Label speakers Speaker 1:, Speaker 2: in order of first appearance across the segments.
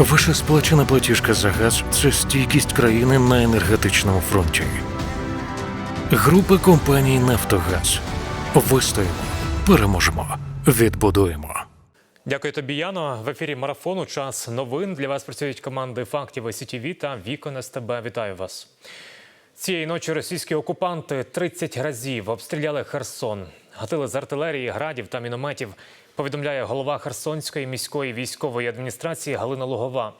Speaker 1: Ваша сплачена платіжка за газ це стійкість країни на енергетичному фронті. Група компаній Нафтогаз. Вистоїмо, переможемо, відбудуємо.
Speaker 2: Дякую тобі, Яно. В ефірі марафону час новин. Для вас працюють команди фактів СІТВ та Вікон СТБ. Вітаю вас. Цієї ночі російські окупанти 30 разів обстріляли Херсон. Гатили з артилерії, градів та мінометів. Повідомляє голова Херсонської міської військової адміністрації Галина Лугова.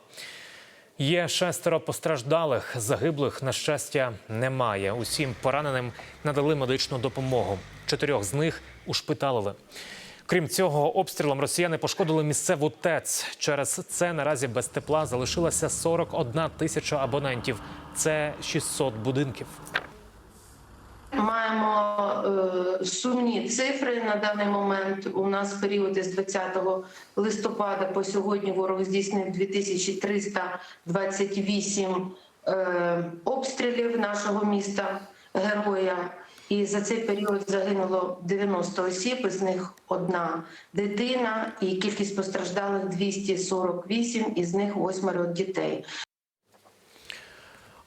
Speaker 2: Є шестеро постраждалих, загиблих, на щастя, немає. Усім пораненим надали медичну допомогу. Чотирьох з них ушпиталили. Крім цього, обстрілом росіяни пошкодили місцеву ТЕЦ. Через це наразі без тепла залишилася 41 тисяча абонентів. Це 600 будинків.
Speaker 3: Маємо е, сумні цифри на даний момент. У нас період із 20 листопада по сьогодні ворог здійснив 2328 е, обстрілів нашого міста героя. І за цей період загинуло 90 осіб, із них одна дитина, і кількість постраждалих 248, із них восьмеро дітей.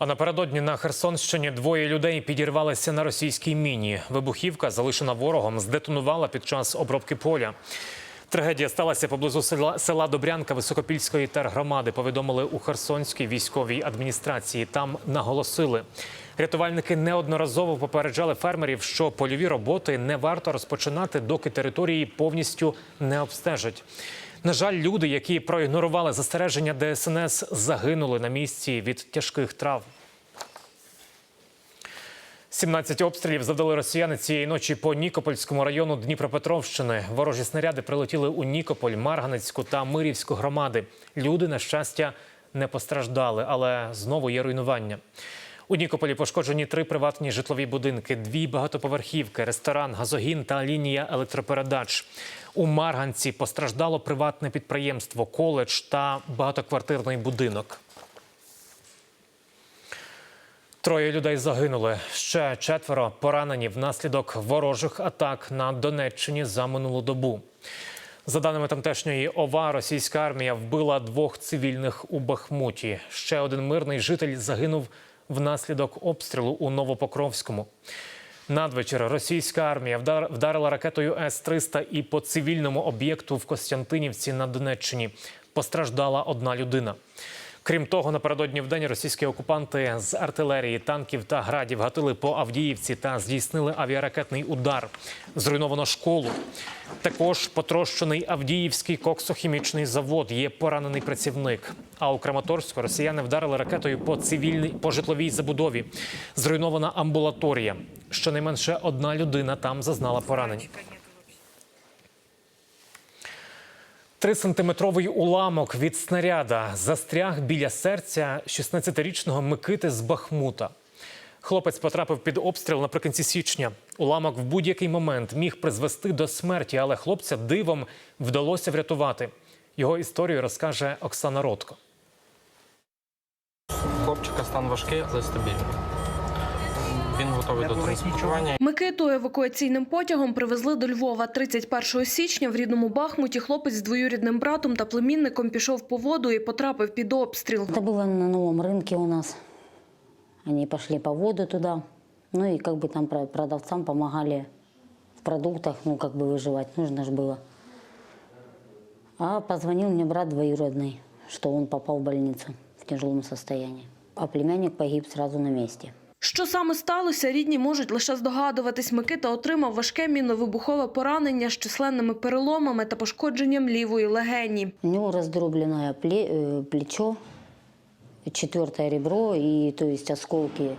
Speaker 2: А напередодні на Херсонщині двоє людей підірвалися на російській міні. Вибухівка, залишена ворогом, здетонувала під час обробки поля. Трагедія сталася поблизу села, села Добрянка Високопільської тергромади. Повідомили у Херсонській військовій адміністрації. Там наголосили. Рятувальники неодноразово попереджали фермерів, що польові роботи не варто розпочинати, доки території повністю не обстежать. На жаль, люди, які проігнорували застереження ДСНС, загинули на місці від тяжких травм. 17 обстрілів завдали росіяни цієї ночі по Нікопольському району Дніпропетровщини. Ворожі снаряди прилетіли у Нікополь, Марганецьку та Мирівську громади. Люди, на щастя, не постраждали, але знову є руйнування. У Нікополі пошкоджені три приватні житлові будинки, дві багатоповерхівки, ресторан, газогін та лінія електропередач. У Марганці постраждало приватне підприємство, коледж та багатоквартирний будинок. Троє людей загинули. Ще четверо поранені внаслідок ворожих атак на Донеччині за минулу добу. За даними тамтешньої ОВА, російська армія вбила двох цивільних у Бахмуті. Ще один мирний житель загинув внаслідок обстрілу у Новопокровському. Надвечір російська армія вдар- вдарила ракетою С-300 і по цивільному об'єкту в Костянтинівці на Донеччині. Постраждала одна людина. Крім того, напередодні вдень російські окупанти з артилерії, танків та градів гатили по Авдіївці та здійснили авіаракетний удар. Зруйновано школу. Також потрощений Авдіївський коксохімічний завод. Є поранений працівник. А у Краматорську росіяни вдарили ракетою по цивільній по житловій забудові. Зруйнована амбулаторія. Щонайменше одна людина там зазнала поранень. Трисантиметровий уламок від снаряда застряг біля серця 16-річного Микити з Бахмута. Хлопець потрапив під обстріл наприкінці січня. Уламок в будь-який момент міг призвести до смерті, але хлопця дивом вдалося врятувати. Його історію розкаже Оксана Ротко.
Speaker 4: Хлопчика стан важкий, але стабільний. Він готовий до транспортування.
Speaker 5: Микиту евакуаційним потягом привезли до Львова. 31 січня в рідному Бахмуті хлопець з двоюрідним братом та племінником пішов по воду і потрапив під обстріл.
Speaker 6: Это было на новом рынке у нас. Они пошли по воду туда. Ну и как бы там про- продавцам помогали в продуктах, ну как бы выживать нужно же было. А позвонил мне брат двоюродный, что он попал в больницу в тяжелом состоянии. А племянник погиб сразу на месте.
Speaker 5: Що саме сталося, рідні можуть лише здогадуватись. Микита отримав важке міновибухове поранення з численними переломами та пошкодженням лівої легені.
Speaker 6: У него раздробленное пле- э, плечо, четвертое ребро, и то осколки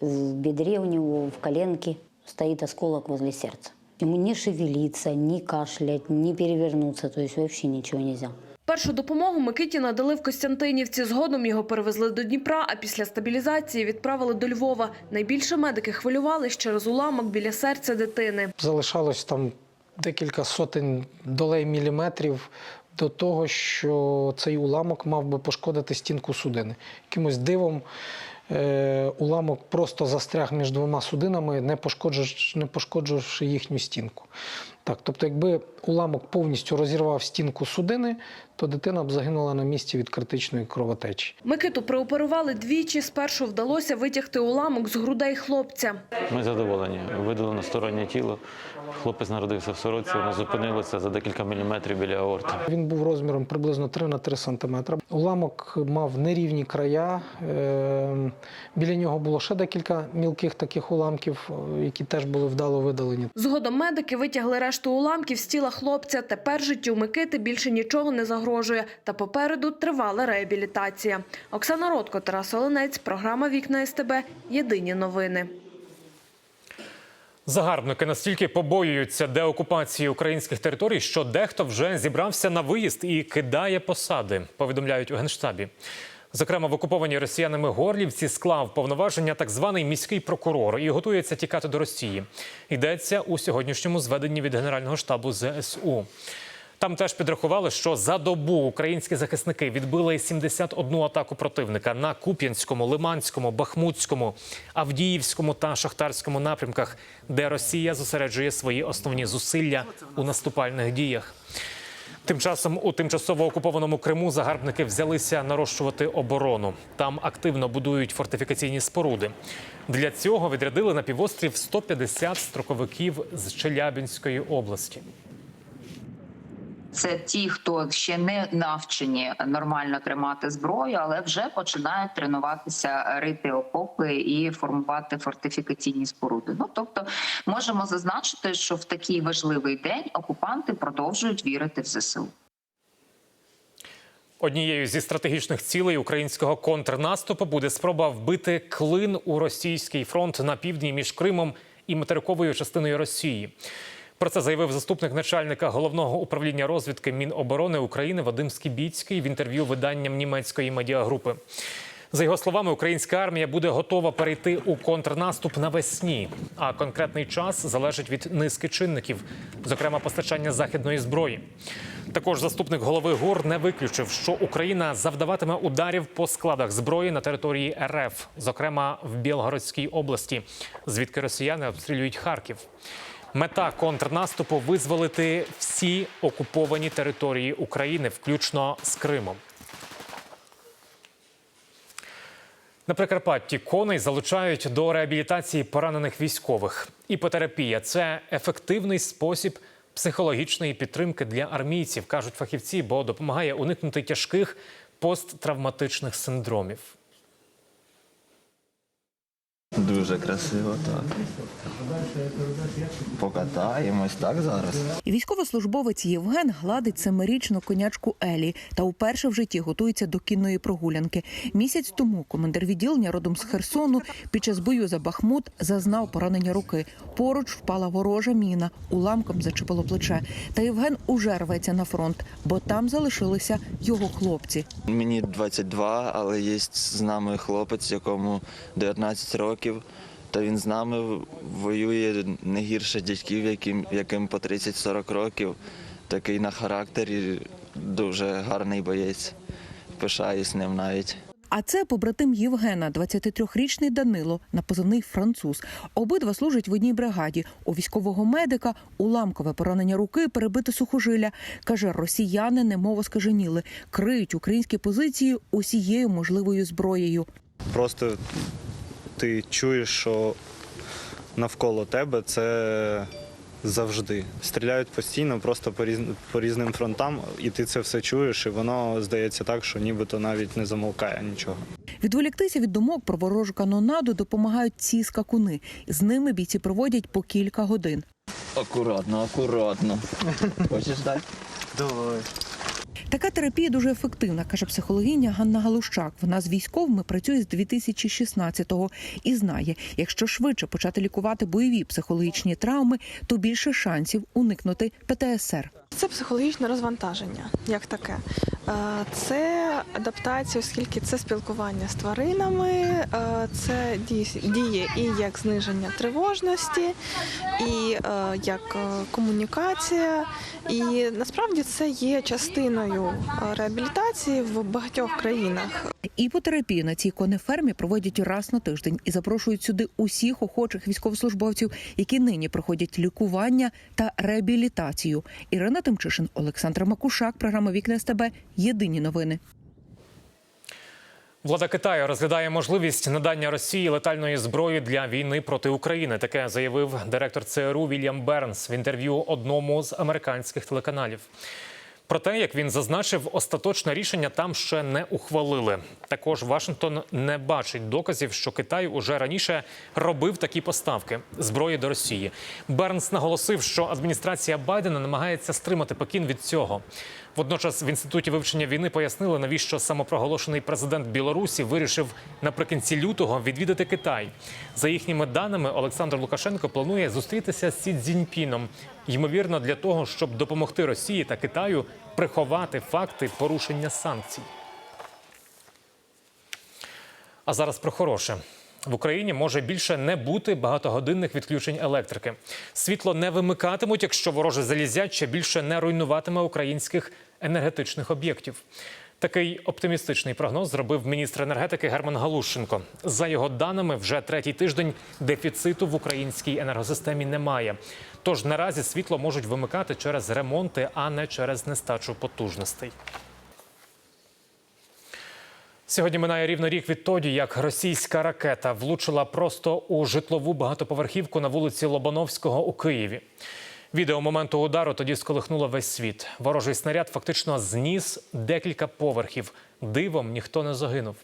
Speaker 6: в бедре у него, в коленке. Стоит осколок возле сердца. Ему не шевелиться, не кашлять, не перевернуться, то есть вообще ничего нельзя.
Speaker 5: Першу допомогу Микиті надали в Костянтинівці. Згодом його перевезли до Дніпра, а після стабілізації відправили до Львова. Найбільше медики хвилювались через уламок біля серця дитини.
Speaker 7: залишалось там декілька сотень долей міліметрів до того, що цей уламок мав би пошкодити стінку судини. Якимось дивом е, уламок просто застряг між двома судинами, не пошкоджувавши, не пошкоджувавши їхню стінку. Так, тобто, якби уламок повністю розірвав стінку судини, то дитина б загинула на місці від критичної кровотечі.
Speaker 5: Микиту прооперували двічі. Спершу вдалося витягти уламок з грудей хлопця.
Speaker 8: Ми задоволені. Видалено стороннє тіло. Хлопець народився в сороці, воно зупинилося за декілька міліметрів біля аорти.
Speaker 7: Він був розміром приблизно 3 на 3 сантиметри. Уламок мав нерівні края. Е, Біля нього було ще декілька мілких таких уламків, е, які теж були вдало видалені.
Speaker 5: Згодом медики витягли решту уламків з тіла хлопця. Тепер життю Микити більше нічого не загрожує. Та попереду тривала реабілітація. Оксана Ротко, Тарас Оленець, програма Вікна СТБ. Єдині новини.
Speaker 2: Загарбники настільки побоюються деокупації українських територій, що дехто вже зібрався на виїзд і кидає посади. Повідомляють у генштабі. Зокрема, в окупованій росіянами Горлівці склав повноваження так званий міський прокурор і готується тікати до Росії. Йдеться у сьогоднішньому зведенні від Генерального штабу ЗСУ. Там теж підрахували, що за добу українські захисники відбили 71 атаку противника на Куп'янському, Лиманському, Бахмутському, Авдіївському та Шахтарському напрямках, де Росія зосереджує свої основні зусилля у наступальних діях. Тим часом у тимчасово окупованому Криму загарбники взялися нарощувати оборону. Там активно будують фортифікаційні споруди. Для цього відрядили на півострів 150 строковиків з Челябінської області.
Speaker 9: Це ті, хто ще не навчені нормально тримати зброю, але вже починають тренуватися рити окопи і формувати фортифікаційні споруди. Ну тобто, можемо зазначити, що в такий важливий день окупанти продовжують вірити в ЗСУ.
Speaker 2: Однією зі стратегічних цілей українського контрнаступу буде спроба вбити клин у російський фронт на півдні між Кримом і материковою частиною Росії. Про це заявив заступник начальника головного управління розвідки Міноборони України Вадим Скібіцький в інтерв'ю виданням німецької медіагрупи. За його словами, українська армія буде готова перейти у контрнаступ навесні, а конкретний час залежить від низки чинників, зокрема постачання західної зброї. Також заступник голови ГУР не виключив, що Україна завдаватиме ударів по складах зброї на території РФ, зокрема в Білгородській області, звідки росіяни обстрілюють Харків. Мета контрнаступу визволити всі окуповані території України, включно з Кримом. На Прикарпатті коней залучають до реабілітації поранених військових. Іпотерапія це ефективний спосіб психологічної підтримки для армійців, кажуть фахівці, бо допомагає уникнути тяжких посттравматичних синдромів.
Speaker 10: Дуже красиво, так. Покатаємось, так зараз.
Speaker 11: Військовослужбовець Євген гладить семирічну конячку Елі та вперше в житті готується до кінної прогулянки. Місяць тому командир відділення родом з Херсону під час бою за Бахмут зазнав поранення руки. Поруч впала ворожа міна, уламком зачепило плече. Та Євген уже рветься на фронт, бо там залишилися його хлопці.
Speaker 10: Мені 22, але є з нами хлопець, якому 19 років. Та він з нами воює не гірше дядьків, яким, яким по 30-40 років. Такий на характері дуже гарний боєць. Пишаюсь ним навіть.
Speaker 11: А це побратим Євгена, 23-річний Данило, на позивний француз. Обидва служать в одній бригаді. У військового медика уламкове поранення руки, перебите сухожилля. Каже, росіяни немово скаженіли, криють українські позиції усією можливою зброєю.
Speaker 12: Просто ти чуєш, що навколо тебе це завжди. Стріляють постійно, просто по, різ... по різним фронтам, і ти це все чуєш, і воно здається так, що нібито навіть не замовкає нічого.
Speaker 11: Відволіктися від думок про ворожу канонаду допомагають ці скакуни. З ними бійці проводять по кілька годин.
Speaker 10: Акуратно, акуратно. Хочеш дати?
Speaker 12: Давай.
Speaker 11: Така терапія дуже ефективна, каже психологиня Ганна Галущак. Вона з військовими працює з 2016-го і знає, якщо швидше почати лікувати бойові психологічні травми, то більше шансів уникнути ПТСР.
Speaker 13: Це психологічне розвантаження, як таке. Е, Це адаптація, оскільки це спілкування з тваринами, е, це діє і як зниження тривожності, і е, як комунікація. І насправді це є частиною реабілітації в багатьох країнах.
Speaker 11: Іпотерапію на цій конефермі проводять раз на тиждень і запрошують сюди усіх охочих військовослужбовців, які нині проходять лікування та реабілітацію. Ірина Тимчишин, Олександр Макушак, програма Вікна СТБ. Єдині новини.
Speaker 2: Влада Китаю розглядає можливість надання Росії летальної зброї для війни проти України. Таке заявив директор ЦРУ Вільям Бернс в інтерв'ю одному з американських телеканалів. Проте, як він зазначив, остаточне рішення там ще не ухвалили. Також Вашингтон не бачить доказів, що Китай уже раніше робив такі поставки зброї до Росії. Бернс наголосив, що адміністрація Байдена намагається стримати Пекін від цього. Водночас в інституті вивчення війни пояснили, навіщо самопроголошений президент Білорусі вирішив наприкінці лютого відвідати Китай. За їхніми даними, Олександр Лукашенко планує зустрітися з Сі Цзіньпіном, ймовірно, для того, щоб допомогти Росії та Китаю приховати факти порушення санкцій. А зараз про хороше. В Україні може більше не бути багатогодинних відключень електрики. Світло не вимикатимуть, якщо вороже залізяче більше не руйнуватиме українських енергетичних об'єктів. Такий оптимістичний прогноз зробив міністр енергетики Герман Галущенко. За його даними, вже третій тиждень дефіциту в українській енергосистемі немає. Тож наразі світло можуть вимикати через ремонти, а не через нестачу потужностей. Сьогодні минає рівно рік відтоді, як російська ракета влучила просто у житлову багатоповерхівку на вулиці Лобановського у Києві. Відео моменту удару тоді сколихнуло весь світ. Ворожий снаряд фактично зніс декілька поверхів. Дивом ніхто не загинув.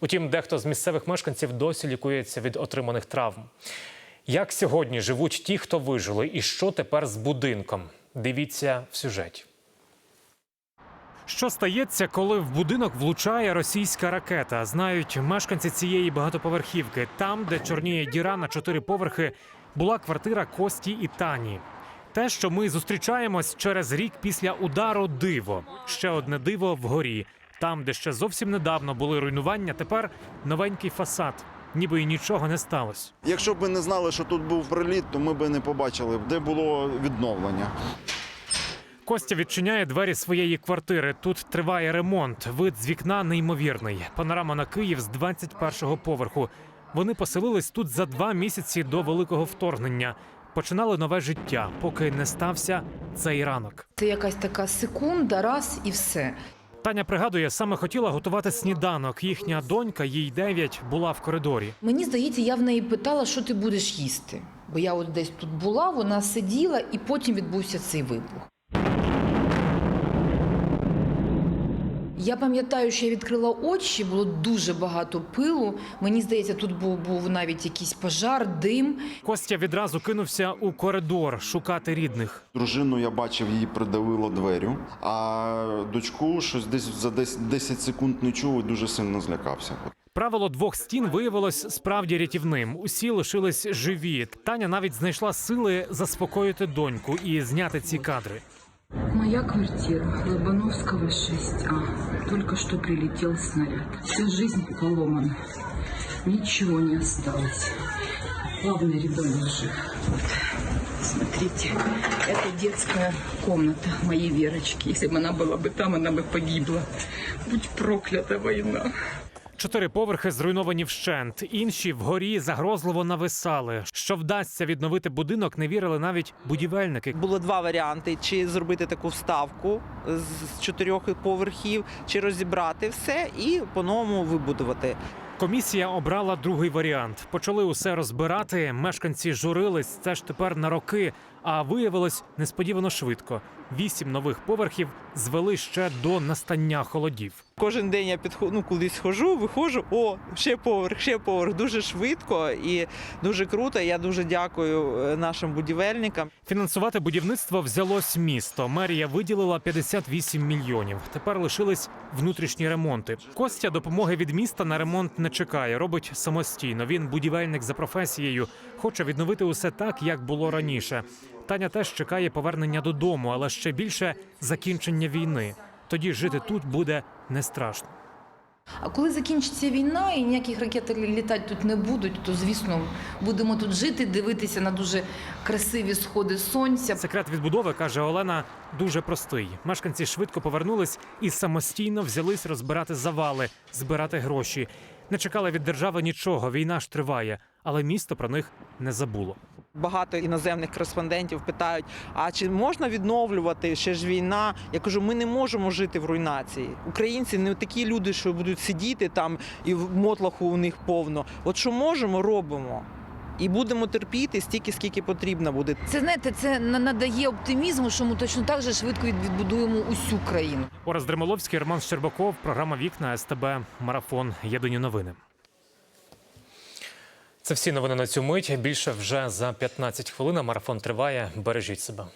Speaker 2: Утім, дехто з місцевих мешканців досі лікується від отриманих травм. Як сьогодні живуть ті, хто вижили, і що тепер з будинком? Дивіться в сюжеті. Що стається, коли в будинок влучає російська ракета? Знають мешканці цієї багатоповерхівки. Там, де чорніє діра на чотири поверхи, була квартира Кості і Тані. Те, що ми зустрічаємось через рік після удару, диво. Ще одне диво вгорі. Там, де ще зовсім недавно були руйнування, тепер новенький фасад. Ніби й нічого не сталося.
Speaker 14: Якщо б ми не знали, що тут був приліт, то ми б не побачили, де було відновлення.
Speaker 2: Костя відчиняє двері своєї квартири. Тут триває ремонт. Вид з вікна неймовірний. Панорама на Київ з 21-го поверху. Вони поселились тут за два місяці до великого вторгнення. Починали нове життя, поки не стався цей ранок.
Speaker 15: Це якась така секунда, раз і все.
Speaker 2: Таня пригадує, саме хотіла готувати сніданок. Їхня донька, їй 9, була в коридорі.
Speaker 15: Мені здається, я в неї питала, що ти будеш їсти. Бо я от десь тут була, вона сиділа, і потім відбувся цей вибух. Я пам'ятаю, що я відкрила очі, було дуже багато пилу. Мені здається, тут був, був навіть якийсь пожар, дим.
Speaker 2: Костя відразу кинувся у коридор шукати рідних.
Speaker 14: Дружину я бачив, її придавило дверю, а дочку щось десь за 10 10 секунд не чув і дуже сильно злякався.
Speaker 2: Правило двох стін виявилось справді рятівним. Усі лишились живі. Таня навіть знайшла сили заспокоїти доньку і зняти ці кадри.
Speaker 15: Моя квартира, Лобановского 6А. Только что прилетел снаряд. Вся жизнь поломана. Ничего не осталось. Главный ребенок жив. Вот, смотрите, это детская комната моей Верочки. Если бы она была бы там, она бы погибла. Будь проклята война.
Speaker 2: Чотири поверхи зруйновані вщент. Інші вгорі загрозливо нависали. Що вдасться відновити будинок, не вірили навіть будівельники.
Speaker 16: Було два варіанти: чи зробити таку вставку з чотирьох поверхів, чи розібрати все і по-новому вибудувати.
Speaker 2: Комісія обрала другий варіант. Почали усе розбирати. Мешканці журились. Це ж тепер на роки. А виявилось несподівано швидко. Вісім нових поверхів звели ще до настання холодів.
Speaker 16: Кожен день я підходжу, ну, кудись хожу, виходжу. О, ще поверх, ще поверх. Дуже швидко і дуже круто. Я дуже дякую е, нашим будівельникам.
Speaker 2: Фінансувати будівництво взялось місто. Мерія виділила 58 мільйонів. Тепер лишились внутрішні ремонти. Костя допомоги від міста на ремонт не чекає. Робить самостійно. Він будівельник за професією. Хоче відновити усе так, як було раніше. Таня теж чекає повернення додому, але ще більше закінчення війни. Тоді жити тут буде не страшно.
Speaker 15: А коли закінчиться війна і ніяких ракет літати тут не будуть, то звісно будемо тут жити, дивитися на дуже красиві сходи сонця.
Speaker 2: Секрет відбудови каже Олена дуже простий. Мешканці швидко повернулись і самостійно взялись розбирати завали, збирати гроші. Не чекали від держави нічого. Війна ж триває, але місто про них не забуло.
Speaker 16: Багато іноземних кореспондентів питають: а чи можна відновлювати ще ж війна? Я кажу, ми не можемо жити в руйнації. Українці не такі люди, що будуть сидіти там і в мотлаху у них повно. От що можемо, робимо. І будемо терпіти стільки, скільки потрібно буде.
Speaker 15: Це знаєте, це на- надає оптимізму, що ми точно так же швидко відбудуємо усю країну.
Speaker 2: Орес Дремоловський, Роман Щербаков, програма Вікна СТБ, Марафон. Єдині новини. Це всі новини на цю мить. Більше вже за 15 хвилин. Марафон триває. Бережіть себе.